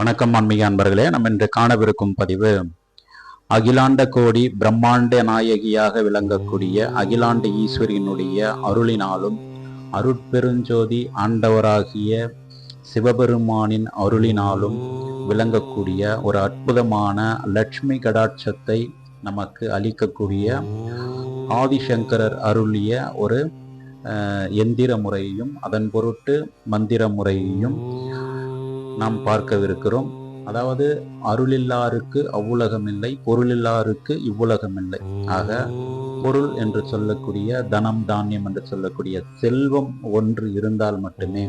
வணக்கம் ஆன்மீக அன்பர்களே. நம்ம இன்று காணவிருக்கும் பதிவு அகிலாண்ட கோடி பிரம்மாண்ட நாயகியாக விளங்கக்கூடிய அகிலாண்ட ஈஸ்வரியினுடைய அருளினாலும் அருட்பெருஞ்சோதி ஆண்டவராகிய சிவபெருமானின் அருளினாலும் விளங்கக்கூடிய ஒரு அற்புதமான லட்சுமி கடாட்சத்தை நமக்கு அளிக்கக்கூடிய ஆதிசங்கரர் அருளிய ஒரு எந்திர முறையையும் அதன் பொருட்டு மந்திர முறையையும் நாம் பார்க்கவிருக்கிறோம். அதாவது அருளில்லாருக்கு அவ்வுலகமில்லை பொருளில்லாருக்கு இவ்வுலகமில்லை. ஆக பொருள் என்று சொல்லக்கூடிய தனம் தானியம் என்று சொல்லக்கூடிய செல்வம் ஒன்று இருந்தால் மட்டுமே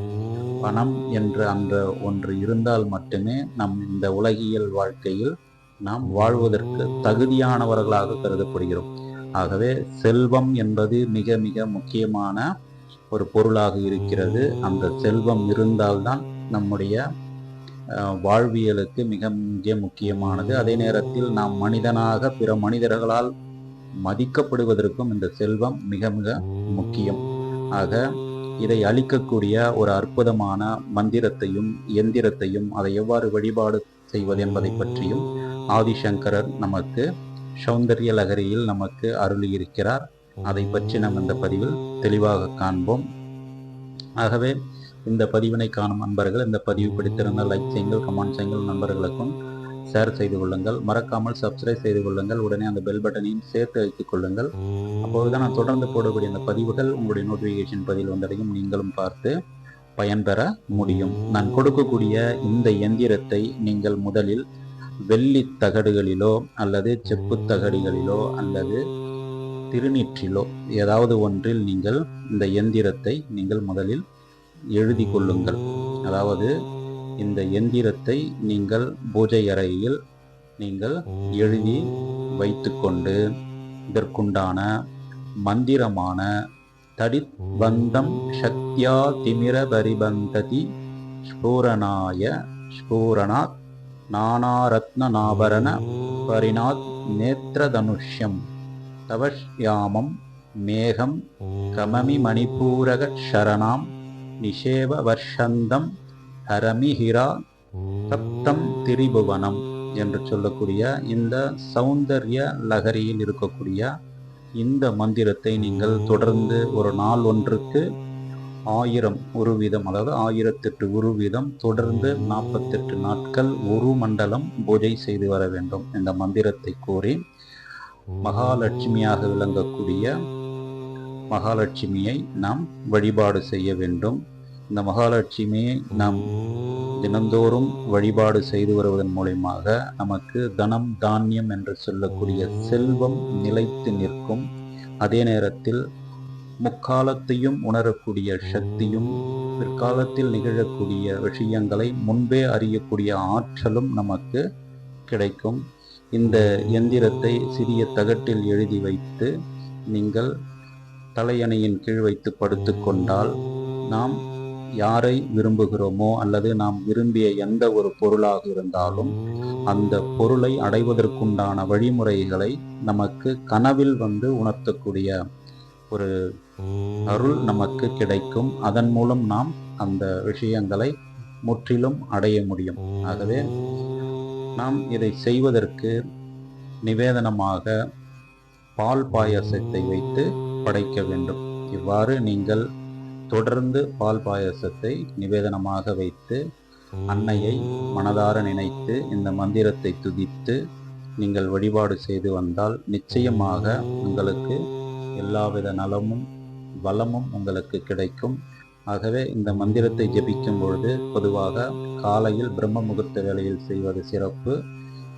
பணம் என்ற அந்த ஒன்று இருந்தால் மட்டுமே நம் இந்த உலகியல் வாழ்க்கையில் நாம் வாழ்வதற்கு தகுதியானவர்களாக கருதப்படுகிறோம். ஆகவே செல்வம் என்பது மிக மிக முக்கியமான ஒரு பொருளாக இருக்கிறது. அந்த செல்வம் இருந்தால்தான் நம்முடைய வாழ்வியலுக்கு மிக மிக முக்கியமானது. அதே நேரத்தில் நாம் மனிதனாக பிற மனிதர்களால் மதிக்கப்படுவதற்கும் இந்த செல்வம் மிக மிக முக்கியம். ஆக இதை அளிக்கக்கூடிய ஒரு அற்புதமான மந்திரத்தையும் எந்திரத்தையும் அதை எவ்வாறு வழிபாடு செய்வது என்பதை பற்றியும் ஆதிசங்கரர் நமக்கு சௌந்தரிய லகரியில் நமக்கு அருளியிருக்கிறார். அதை பற்றி நாம் இந்த பதிவில் தெளிவாக காண்போம். ஆகவே இந்த பதிவினை காணும் நண்பர்கள் இந்த பதிவு பிடித்திருந்தால் லைக் செய்யுங்கள் கமெண்ட் செய்யுங்கள் நண்பர்களுக்கும் ஷேர் செய்து கொள்ளுங்கள். மறக்காமல் சப்ஸ்கிரைப் செய்து கொள்ளுங்கள். உடனே அந்த பெல் பட்டனையும் சேர்த்து வைத்துக் கொள்ளுங்கள். அப்போதுதான் நான் தொடர்ந்து போடக்கூடிய அந்த பதிவுகள் உங்களுடைய நோட்டிஃபிகேஷன் பதிவில் வந்தடையும். நீங்களும் பார்த்து பயன்பெற முடியும். நான் கொடுக்கக்கூடிய இந்த எந்திரத்தை நீங்கள் முதலில் வெள்ளி தகடுகளிலோ அல்லது செப்பு தகடுகளிலோ அல்லது திருநீற்றிலோ ஏதாவது ஒன்றில் நீங்கள் இந்த எந்திரத்தை நீங்கள் முதலில் எழுதி கொள்ளுங்கள். அதாவது இந்த எந்திரத்தை நீங்கள் பூஜை அறையில் நீங்கள் எழுதி வைத்துக்கொண்டு இதற்குண்டான மந்திரமான தடித் பந்தம் சக்தியா திமிர பரிபந்ததி ஸ்பூரணாய ஸ்பூரணாத் நானாரத்ன நாபரண பரிணாத் நேத்திரதனுஷ்யம் தவஷ்யாமம் மேகம் கமமி மணிப்பூரக சரணாம் நிஷேவ வர்ஷந்தம் ஹரமிஹிரா சப்தம் திரிபுவனம் என்று சொல்லக்கூடிய இந்த சௌந்தர்ய லகரியில் இருக்கக்கூடிய இந்த மந்திரத்தை நீங்கள் தொடர்ந்து ஒரு நாள் ஒன்றுக்கு ஆயிரம் ஒரு வீதம் அதாவது ஆயிரத்தெட்டு ஒரு வீதம் தொடர்ந்து நாற்பத்தெட்டு நாட்கள் ஒரு மண்டலம் பூஜை செய்து வர வேண்டும் இந்த மந்திரத்தை கூறி மகாலட்சுமியாக விளங்கக்கூடிய மகாலட்சுமியை நாம் வழிபாடு செய்ய வேண்டும். இந்த மகாலட்சுமியை நாம் தினந்தோறும் வழிபாடு செய்து வருவதன் மூலயமாக நமக்கு தனம் தானியம் என்று சொல்லக்கூடிய செல்வம் நிலைத்து நிற்கும். அதே நேரத்தில் முக்காலத்தையும் உணரக்கூடிய சக்தியும் பிற்காலத்தில் நிகழக்கூடிய விஷயங்களை முன்பே அறியக்கூடிய ஆற்றலும் நமக்கு கிடைக்கும். இந்த எந்திரத்தை சிறிய தகட்டில் எழுதி வைத்து நீங்கள் தலையணையின் கீழ் வைத்து படுத்துக்கொண்டால் நாம் யாரை விரும்புகிறோமோ அல்லது நாம் விரும்பிய எந்த ஒரு பொருளாக இருந்தாலும் அந்த பொருளை அடைவதற்குண்டான வழிமுறைகளை நமக்கு கனவில் வந்து உணர்த்தக்கூடிய ஒரு அருள் நமக்கு கிடைக்கும். அதன் மூலம் நாம் அந்த விஷயங்களை முற்றிலும் அடைய முடியும். ஆகவே நாம் இதை செய்வதற்கு நிவேதனமாக பால் பாயசத்தை வைத்து படைக்க வேண்டும். இவ்வாறு நீங்கள் தொடர்ந்து பால் பாயசத்தை நிவேதனமாக வைத்து அன்னையை மனதார நினைத்து இந்த மந்திரத்தை துதித்து நீங்கள் வழிபாடு செய்து வந்தால் நிச்சயமாக உங்களுக்கு எல்லாவித நலமும் வளமும் உங்களுக்கு கிடைக்கும். ஆகவே இந்த மந்திரத்தை ஜபிக்கும் பொழுது பொதுவாக காலையில் பிரம்ம முகூர்த்த வேலையில் செய்வது சிறப்பு.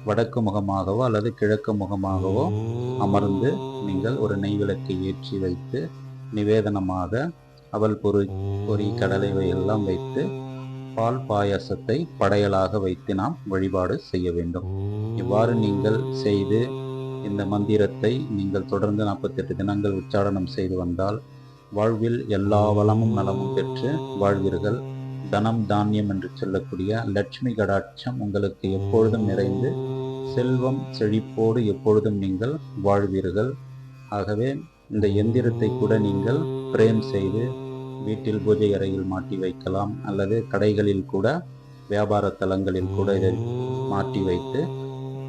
வடக்கு முகமாகவோ அல்லது கிழக்கு முகமாகவோ அமர்ந்து நீங்கள் ஒரு நெய்விளக்கை ஏற்றி வைத்து நிவேதனமாக அவள் பொறி பொறி கடலை எல்லாம் வைத்து பால் பாயாசத்தை படையலாக வைத்து நாம் வழிபாடு செய்ய வேண்டும். இவ்வாறு நீங்கள் செய்து இந்த மந்திரத்தை நீங்கள் தொடர்ந்து நாற்பத்தெட்டு தினங்கள் உச்சாரணம் செய்து வந்தால் வாழ்வில் எல்லா வளமும் நலமும் பெற்று வாழ்வீர்கள். தனம் தானியம் என்று சொல்லக்கூடிய லட்சுமி கடாட்சம் உங்களுக்கு எப்பொழுதும் நிறைந்து செல்வம் செழிப்போடு எப்பொழுதும் நீங்கள் வாழ்வீர்கள். ஆகவே இந்த எந்திரத்தை கூட நீங்கள் பிரேம் செய்து வீட்டில் பூஜை அறையில் மாட்டி வைக்கலாம் அல்லது கடைகளில் கூட வியாபார தலங்களில் கூட இதை மாட்டி வைத்து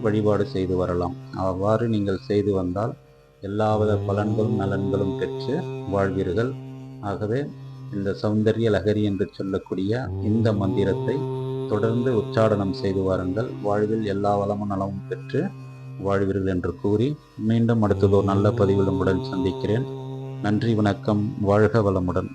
வழிபாடு செய்து வரலாம். அவ்வாறு நீங்கள் செய்து வந்தால் எல்லாவித பலன்களும் நலன்களும் பெற்று வாழ்வீர்கள். ஆகவே இந்த சௌந்தரிய லகரி என்று சொல்லக்கூடிய இந்த மந்திரத்தை தொடர்ந்து உச்சாடனம் செய்து வாருங்கள். வாழ்வில் எல்லா வளமும் நலமும் பெற்று வாழ்வீர்கள் என்று கூறி மீண்டும் அடுத்ததோ நல்ல பதிவில் உங்களுடன் சந்திக்கிறேன். நன்றி வணக்கம். வாழ்க வளமுடன்.